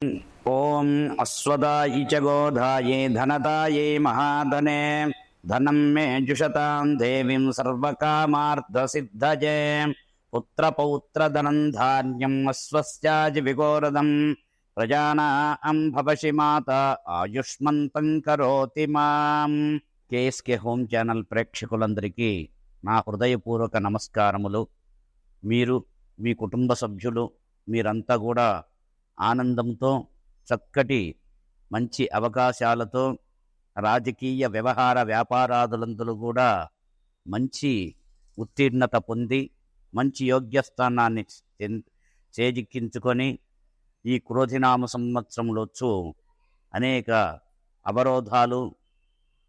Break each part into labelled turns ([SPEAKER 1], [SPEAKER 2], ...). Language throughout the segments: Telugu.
[SPEAKER 1] ॐ अश्वदायि च गोधाये धनदाये महाधने धनं मे जुषतां देवीं सर्वकामार्थसिद्धये पुत्रपौत्रधनं धान्यम् अश्वस्याजिविगोरदम् ప్రజానాం భవసి మాత ఆయుష్మంతం కరోతి మాం కేఎస్కే హోమ్ ఛానల్ ప్రేక్షకులందరికీ నా హృదయపూర్వక నమస్కారములు మీరు మీ కుటుంబ సభ్యులు మీరంతా కూడా ఆనందంతో చక్కటి మంచి అవకాశాలతో రాజకీయ వ్యవహార వ్యాపారాదులందరూ కూడా మంచి ఉత్తీర్ణత పొంది మంచి యోగ్యస్థానాన్ని చేజిక్కించుకొని ఈ క్రోధినామ సంవత్సరంలో అనేక అవరోధాలు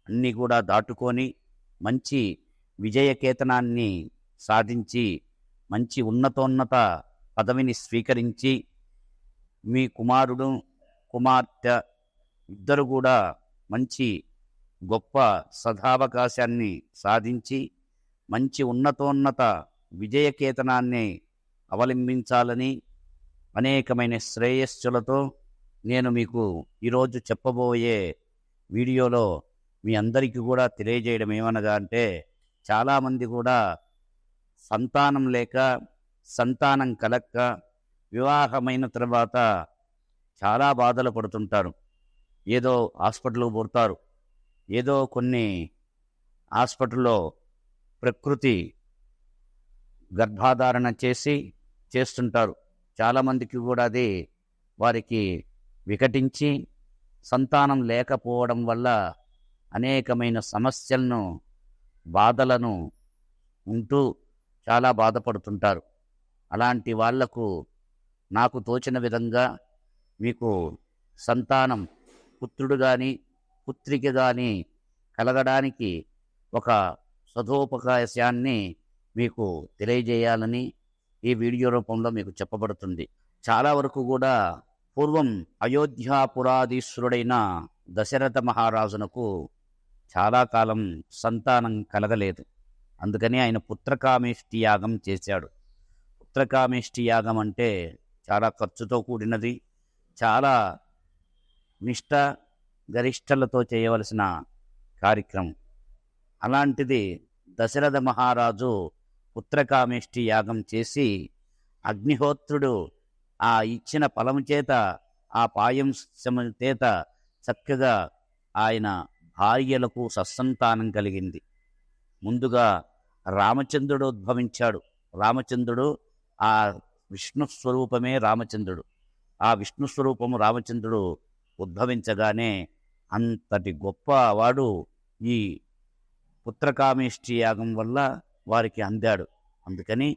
[SPEAKER 1] అన్నీ కూడా దాటుకొని మంచి విజయకేతనాన్ని సాధించి మంచి ఉన్నతోన్నత పదవిని స్వీకరించి మీ కుమారుడు కుమార్తె ఇద్దరు కూడా మంచి గొప్ప సదావకాశాన్ని సాధించి మంచి ఉన్నతోన్నత విజయకేతనాన్ని అవలంబించాలని అనేకమైన శ్రేయస్సులతో నేను మీకు ఈరోజు చెప్పబోయే వీడియోలో మీ అందరికీ కూడా తెలియజేయడం ఏమనగా అంటే చాలామంది కూడా సంతానం లేక సంతానం కలక్క వివాహమైన తర్వాత చాలా బాధలు పడుతుంటారు. ఏదో హాస్పిటల్కి పోతారు. ఏదో కొన్ని హాస్పిటల్లో ప్రకృతి గర్భాధారణ చేసి చేస్తుంటారు. చాలామందికి కూడా అది వారికి వికటించి సంతానం లేకపోవడం వల్ల అనేకమైన సమస్యలను బాధలను ఉంటూ చాలా బాధపడుతుంటారు. అలాంటి వాళ్ళకు నాకు తోచిన విధంగా మీకు సంతానం పుత్రుడు కానీ పుత్రిక కానీ కలగడానికి ఒక సదోపకాశాన్ని మీకు తెలియజేయాలని ఈ వీడియో రూపంలో మీకు చెప్పబడుతుంది. చాలా వరకు కూడా పూర్వం అయోధ్యాపురాధీశ్వరుడైన దశరథ మహారాజునకు చాలా కాలం సంతానం కలగలేదు. అందుకని ఆయన పుత్రకామేష్టి యాగం చేశాడు. పుత్రకామేష్టి యాగం అంటే చాలా ఖర్చుతో కూడినది చాలా నిష్ట గరిష్టలతో చేయవలసిన కార్యక్రమం. అలాంటిది దశరథ మహారాజు పుత్రకామేష్టి యాగం చేసి అగ్నిహోత్రుడు ఆ ఇచ్చిన ఫలము చేత ఆ పాయం చేత చక్కగా ఆయన భార్యలకు సత్సంతానం కలిగింది. ముందుగా రామచంద్రుడు ఉద్భవించాడు. రామచంద్రుడు ఆ విష్ణు స్వరూపమే రామచంద్రుడు. ఆ విష్ణు స్వరూపము రామచంద్రుడు ఉద్భవించగానే అంతటి గొప్ప వాడు ఈ పుత్రకామేష్టి యాగం వల్ల వారికి అందాడు. అందుకని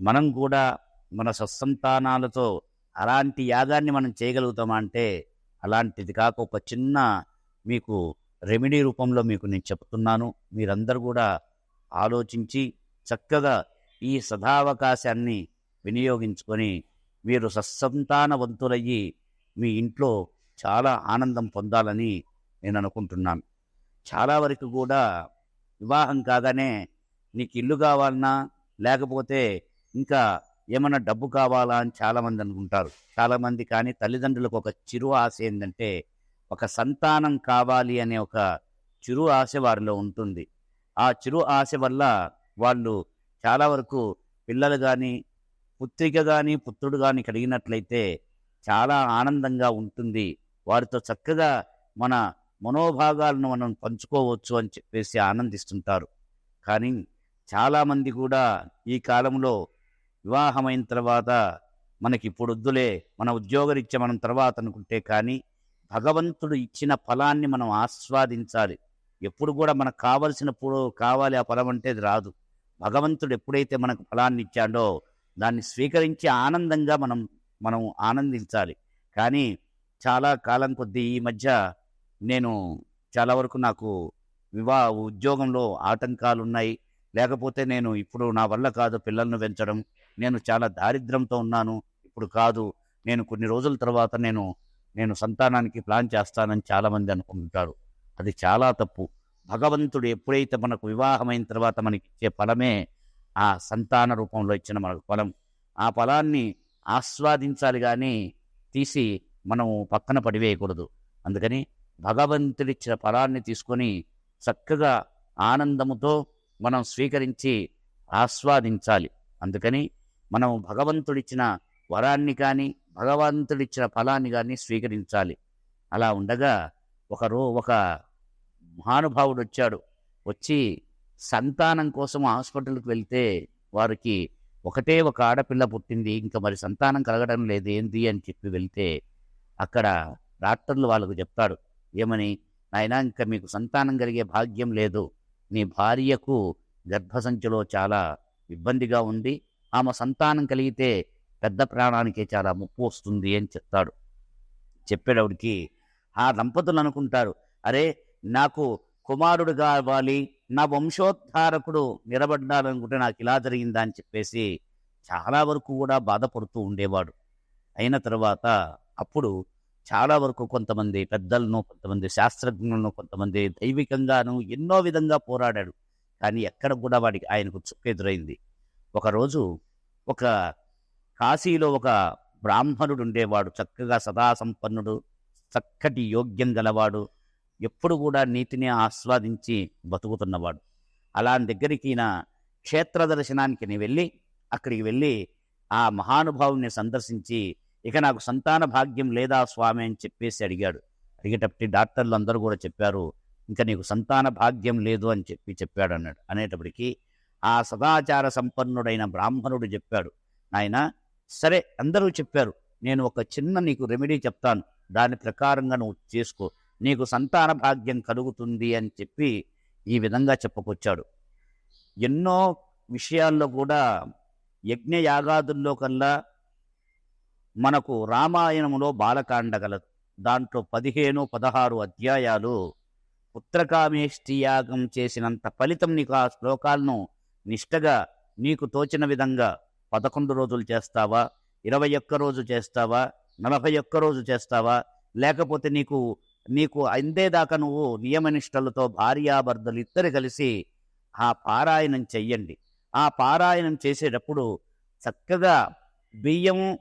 [SPEAKER 1] మనం కూడా మన సత్సంతానాలతో అలాంటి యాగాన్ని మనం చేయగలుగుతామా అంటే అలాంటిది కాక ఒక చిన్న మీకు రెమెడీ రూపంలో మీకు నేను చెప్తున్నాను. మీరందరూ కూడా ఆలోచించి చక్కగా ఈ సదావకాశాన్ని వినియోగించుకొని మీరు సత్సంతానవంతులయ్యి మీ ఇంట్లో చాలా ఆనందం పొందాలని నేను అనుకుంటున్నాను. చాలా వరకు కూడా వివాహం కాగానే నీకు ఇల్లు కావాలన్నా లేకపోతే ఇంకా ఏమన్నా డబ్బు కావాలా అని చాలామంది అనుకుంటారు. చాలామంది కానీ తల్లిదండ్రులకు ఒక చిరు ఆశ ఏంటంటే ఒక సంతానం కావాలి అనే ఒక చిరు ఆశ వారిలో ఉంటుంది. ఆ చిరు ఆశ వల్ల వాళ్ళు చాలా వరకు పిల్లలు కానీ పుత్రిక కానీ పుత్రుడు కానీ కలిగినట్లయితే చాలా ఆనందంగా ఉంటుంది. వారితో చక్కగా మన మనోభాగాలను మనం పంచుకోవచ్చు అని చెప్పేసి ఆనందిస్తుంటారు. కానీ చాలామంది కూడా ఈ కాలంలో వివాహమైన తర్వాత మనకి ఇప్పుడు వద్దులే మన ఉద్యోగరీత్యా మనం తర్వాత అనుకుంటే కానీ భగవంతుడు ఇచ్చిన ఫలాన్ని మనం ఆస్వాదించాలి. ఎప్పుడు కూడా మనకు కావలసినప్పుడు కావాలి ఆ ఫలం అంటే రాదు. భగవంతుడు ఎప్పుడైతే మనకు ఫలాన్ని ఇచ్చాడో దాన్ని స్వీకరించి ఆనందంగా మనం మనం ఆనందించాలి. కానీ చాలా కాలం కొద్దీ ఈ మధ్య నేను చాలా వరకు నాకు వివాహ ఉద్యోగంలో ఆటంకాలు ఉన్నాయి లేకపోతే నేను ఇప్పుడు నా వల్ల కాదు పిల్లలను పెంచడం. నేను చాలా దారిద్ర్యంతో ఉన్నాను. ఇప్పుడు కాదు. నేను కొన్ని రోజుల తర్వాత నేను నేను సంతానానికి ప్లాన్ చేస్తానని చాలామంది అనుకుంటారు. అది చాలా తప్పు. భగవంతుడు ఎప్పుడైతే మనకు వివాహమైన తర్వాత మనకి ఇచ్చే ఫలమే ఆ సంతాన రూపంలో ఇచ్చిన మనకు ఫలం. ఆ ఫలాన్ని ఆస్వాదించాలి కానీ తీసి మనం పక్కన పడివేయకూడదు. అందుకని భగవంతుడిచ్చిన ఫలాన్ని తీసుకొని చక్కగా ఆనందముతో మనం స్వీకరించి ఆస్వాదించాలి. అందుకని మనం భగవంతుడిచ్చిన వరాన్ని కానీ భగవంతుడిచ్చిన ఫలాన్ని కానీ స్వీకరించాలి. అలా ఉండగా ఒకరో ఒక మహానుభావుడు వచ్చాడు. వచ్చి సంతానం కోసం హాస్పిటల్కి వెళ్తే వారికి ఒకటే ఒక ఆడపిల్ల పుట్టింది ఇంకా మరి సంతానం కలగడం లేదు ఏంది అని చెప్పి వెళ్తే అక్కడ డాక్టర్లు వాళ్ళకు చెప్తాడు ఏమని? నాయన ఇంకా మీకు సంతానం కలిగే భాగ్యం లేదు. నీ భార్యకు గర్భసంచిలో చాలా ఇబ్బందిగా ఉంది. ఆమె సంతానం కలిగితే పెద్ద ప్రాణానికే చాలా ముప్పు వస్తుంది అని చెప్తాడు. చెప్పేటప్పటికి ఆ దంపతులు అనుకుంటారు అరే నాకు కుమారుడు కావాలి నా వంశోద్ధారకుడు నిలబడ్డాడనుకుంటే నాకు ఇలా జరిగిందా అని చెప్పేసి చాలా వరకు కూడా బాధపడుతూ ఉండేవాడు. అయిన తర్వాత అప్పుడు చాలా వరకు కొంతమంది పెద్దలను కొంతమంది శాస్త్రజ్ఞులను కొంతమంది దైవికంగాను ఎన్నో విధంగా పోరాడాడు. కానీ ఎక్కడ కూడా వాడికి ఆయనకు చుక్కెదురైంది ఒకరోజు ఒక కాశీలో ఒక బ్రాహ్మణుడు ఉండేవాడు. చక్కగా సదాసంపన్నుడు చక్కటి యోగ్యం గలవాడు. ఎప్పుడు కూడా నీతిని ఆస్వాదించి బతుకుతున్నవాడు. అలా దగ్గరికి నా క్షేత్ర దర్శనానికి నీ వెళ్ళి అక్కడికి వెళ్ళి ఆ మహానుభావుని సందర్శించి ఇక నాకు సంతాన భాగ్యం లేదా స్వామి అని చెప్పేసి అడిగాడు. అడిగేటప్పటి డాక్టర్లు అందరూ కూడా చెప్పారు ఇంకా నీకు సంతాన భాగ్యం లేదు అని చెప్పి చెప్పాడు అన్నాడు. అనేటప్పటికీ ఆ సదాచార సంపన్నుడైన బ్రాహ్మణుడు చెప్పాడు నాయన సరే అందరూ చెప్పారు నేను ఒక చిన్న నీకు రెమెడీ చెప్తాను దాని ప్రకారంగా నువ్వు చేసుకో నీకు సంతాన భాగ్యం కలుగుతుంది అని చెప్పి ఈ విధంగా చెప్పుకొచ్చాడు. ఎన్నో విషయాల్లో కూడా యజ్ఞ యాగాదుల్లో కల్లా మనకు రామాయణంలో బాలకాండ గలదు. దాంట్లో పదిహేను పదహారు అధ్యాయాలు పుత్రకామేష్టి యాగం చేసినంత ఫలితం నీకు ఆ శ్లోకాలను నిష్టగా నీకు తోచిన విధంగా పదకొండు రోజులు చేస్తావా? ఇరవై ఒక్క రోజు చేస్తావా? నలభై ఒక్క రోజు చేస్తావా? లేకపోతే నీకు నీకు అందేదాకా నువ్వు నియమనిష్టలతో భార్యాభర్తలు ఇద్దరు కలిసి ఆ పారాయణం చెయ్యండి. ఆ పారాయణం చేసేటప్పుడు చక్కగా బియ్యము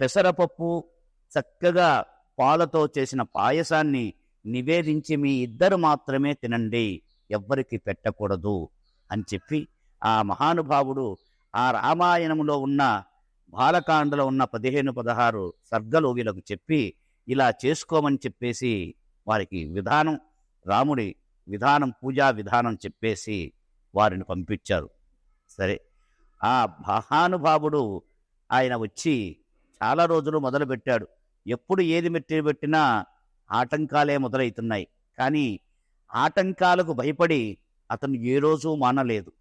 [SPEAKER 1] పెసరపప్పు చక్కగా పాలతో చేసిన పాయసాన్ని నివేదించి మీ ఇద్దరు మాత్రమే తినండి. ఎవ్వరికి పెట్టకూడదు అని చెప్పి ఆ మహానుభావుడు ఆ రామాయణంలో ఉన్న బాలకాండలో ఉన్న పదిహేను పదహారు సర్గలు వీళ్ళకు చెప్పి ఇలా చేసుకోమని చెప్పేసి వారికి విధానం రాముడి విధానం పూజా విధానం చెప్పేసి వారిని పంపించారు. సరే ఆ మహానుభావుడు ఆయన వచ్చి చాలా రోజులు మొదలుపెట్టాడు. ఎప్పుడు ఏది మెట్టి పెట్టినా ఆటంకాలే మొదలవుతున్నాయి. కానీ ఆటంకాలకు భయపడి అతను ఏ రోజు మానలేదు.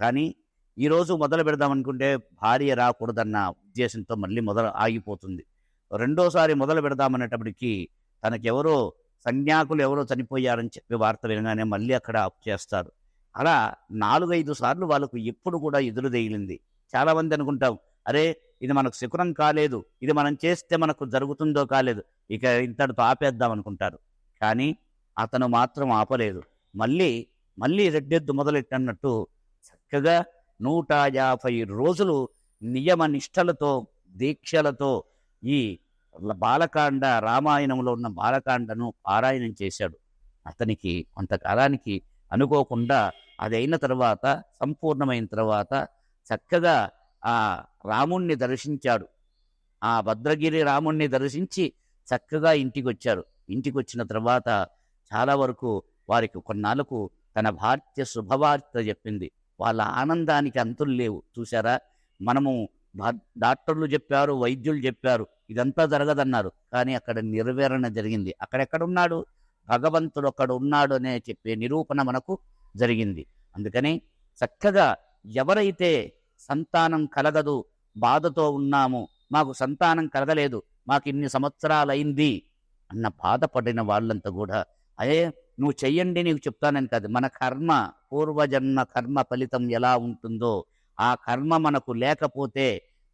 [SPEAKER 1] కానీ ఈరోజు మొదలు పెడదామనుకుంటే భార్య రాకూడదన్న ఉద్దేశంతో మళ్ళీ మొదలు ఆగిపోతుంది. రెండోసారి మొదలు పెడదామనేటప్పటికీ తనకెవరో సన్యాకులు ఎవరో చనిపోయారని చెప్పి వార్త వినగానే మళ్ళీ అక్కడ అప్ చేస్తారు. అలా నాలుగైదు సార్లు వాళ్ళకు ఎప్పుడు కూడా ఎదురు తగిలింది. చాలామంది అనుకుంటాం అరే ఇది మనకు శకునం కాలేదు ఇది మనం చేస్తే మనకు జరుగుతుందో కాలేదు ఇక ఇంతటితో ఆపేద్దాం అనుకుంటారు. కానీ అతను మాత్రం ఆపలేదు. మళ్ళీ మళ్ళీ రెడ్డెద్దు మొదలెట్టన్నట్టు చక్కగా నూట యాభై రోజులు నియమ నిష్టలతో దీక్షలతో ఈ బాలకాండ రామాయణంలో ఉన్న బాలకాండను పారాయణం చేశాడు. అతనికి కొంతకాలానికి అనుకోకుండా అది అయిన తర్వాత సంపూర్ణమైన తర్వాత చక్కగా ఆ రాముణ్ణి దర్శించాడు. ఆ భద్రగిరి రాముణ్ణి దర్శించి చక్కగా ఇంటికి వచ్చారు ఇంటికి వచ్చిన తర్వాత చాలా వరకు వారికి కొన్నాళ్ళకు తన భార్య శుభవార్త చెప్పింది. వాళ్ళ ఆనందానికి అంతులు లేవు. చూసారా మనము డాక్టర్లు చెప్పారు వైద్యులు చెప్పారు ఇదంతా జరగదన్నారు. కానీ అక్కడ నెరవేరణ జరిగింది. అక్కడెక్కడున్నాడు? భగవంతుడు అక్కడ ఉన్నాడు అనే చెప్పే నిరూపణ మనకు జరిగింది. అందుకని చక్కగా ఎవరైతే సంతానం కలగదు బాధతో ఉన్నాము మాకు సంతానం కలగలేదు మాకు ఇన్ని సంవత్సరాలైంది అన్న బాధపడిన వాళ్ళంతా కూడా అదే నువ్వు చెయ్యండి నీకు చెప్తానని కాదు. మన కర్మ పూర్వజన్మ కర్మ ఫలితం ఎలా ఉంటుందో ఆ కర్మ మనకు లేకపోతే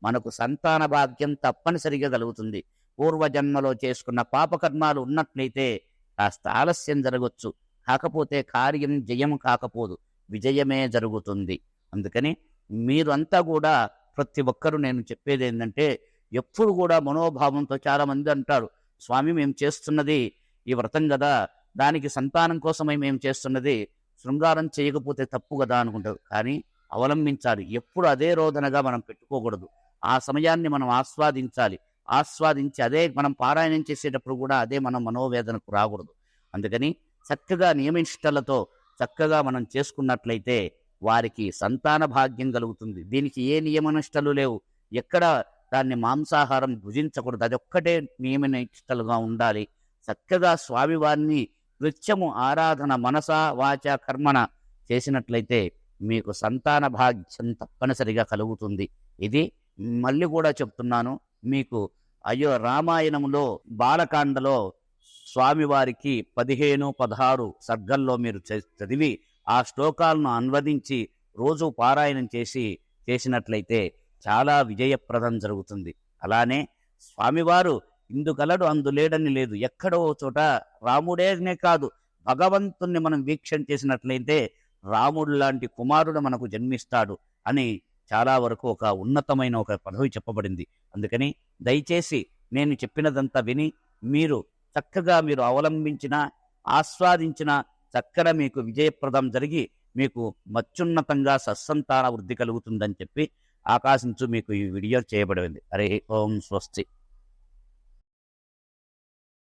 [SPEAKER 1] మనకు సంతాన భాగ్యం తప్పనిసరిగా కలుగుతుంది. పూర్వజన్మలో చేసుకున్న పాపకర్మాలు ఉన్నట్లయితే కాస్త ఆలస్యం జరగవచ్చు కాకపోతే కార్యం జయం కాకపోదు. విజయమే జరుగుతుంది. అందుకని మీరు అంతా కూడా ప్రతి ఒక్కరూ నేను చెప్పేది ఏంటంటే ఎప్పుడు కూడా మనోభావంతో చాలామంది అంటారు స్వామి మేము చేస్తున్నది ఈ వ్రతం కదా దానికి సంతానం కోసమై మేము చేస్తున్నది శృంగారం చేయకపోతే తప్పు కదా అనుకుంటారు. కానీ అవలంబించాలి. ఎప్పుడు అదే రోదనగా మనం పెట్టుకోకూడదు. ఆ సమయాన్ని మనం ఆస్వాదించాలి. ఆస్వాదించి అదే మనం పారాయణం చేసేటప్పుడు కూడా అదే మనం మనోవేదనకు రాకూడదు. అందుకని చక్కగా నియమిష్టలతో చక్కగా మనం చేసుకున్నట్లయితే వారికి సంతాన భాగ్యం కలుగుతుంది. దీనికి ఏ నియమనిష్టలు లేవు. ఎక్కడ దాన్ని మాంసాహారం భుజించకూడదు. అదొక్కటే నియమనిష్టలుగా ఉండాలి. చక్కగా స్వామివారిని నృత్యము ఆరాధన మనస వాచ కర్మణ చేసినట్లయితే మీకు సంతాన భాగ్యం తప్పనిసరిగా కలుగుతుంది. ఇది మళ్ళీ కూడా చెప్తున్నాను మీకు అయ్యో రామాయణంలో బాలకాండలో స్వామివారికి పదిహేను పదహారు సర్గల్లో మీరు చ- చదివి ఆ శ్లోకాలను అన్వదించి రోజు పారాయణం చేసి చేసినట్లయితే చాలా విజయప్రదం జరుగుతుంది. అలానే స్వామివారు ఇందుకలడు అందులేడని లేదు. ఎక్కడో ఓ చోట రాముడేనే కాదు భగవంతుణ్ణి మనం వీక్షణ చేసినట్లయితే రాముడు లాంటి కుమారుడు మనకు జన్మిస్తాడు అని చాలా వరకు ఒక ఉన్నతమైన ఒక పదవి చెప్పబడింది. అందుకని దయచేసి నేను చెప్పినదంతా విని మీరు చక్కగా మీరు అవలంబించిన ఆస్వాదించిన చక్కడ మీకు విజయప్రదం జరిగి మీకు మత్యున్నతంగా సస్సంతాన వృద్ధి కలుగుతుందని చెప్పి ఆకాశించు మీకు ఈ వీడియో చేయబడింది హరే ఓం స్వస్తి.